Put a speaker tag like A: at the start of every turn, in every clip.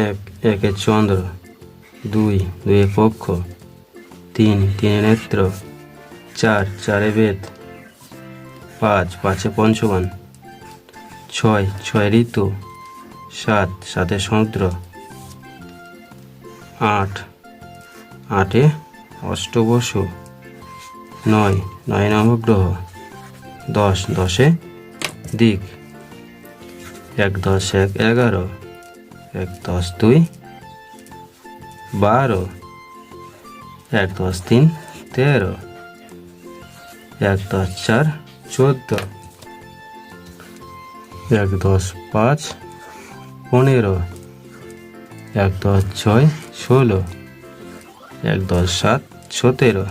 A: এক, একে চন্দ্র, দুই, দুয়ে পক্ষ তিন, তিনে নেত্র, চার, চারে বেদ পাঁচ, পাঁচে পঞ্চবান ছয় ছয় ঋতু, সাত, সাতে সমুদ্র আট, আটে অষ্টবসু, নয় নয় নবগ্রহ দশ, দশে দিক, এক দশ, এক এগারো এক দশ দুই, বারো। এক দশ তিন, তেরো। এক দশ চার, চোদ্দ। এক দশ পাঁচ, পনেরো। এক দশ ছয়, ষোলো। এক দশ সাত, সতেরো।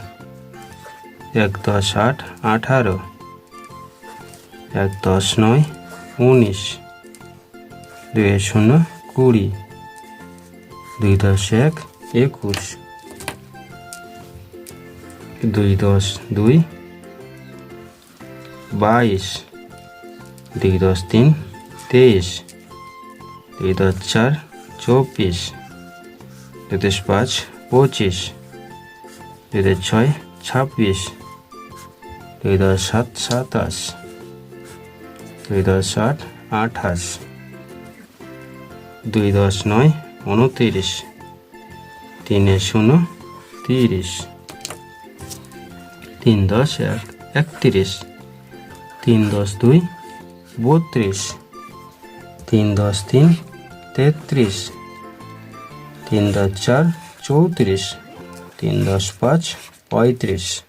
A: এক দশ আট, আঠারো। এক দশ নয়, উনিশ। দুই শূন্য কুড়ি। দুই দশ এক, একুশ। দুই দশ দুই, বাইশ। দুই দশ তিন, তেইশ। দুই দশ চার, চব্বিশ। দুই দশ পাঁচ, পঁচিশ। দুই দশ ছয়, ছাব্বিশ। দুই দশ সাত, সাতাশ। দুই দশ আট, আঠাশ। দুই দশ নয়, উনতিরিশ। তিনে শূন্য, তিরিশ। তিন দশ এক, একত্রিশ। তিন দশ দুই, বত্রিশ। তিন দশ তিন, তেত্রিশ। তিন দশ চার, চৌত্রিশ। তিন দশ পাঁচ, পঁয়ত্রিশ।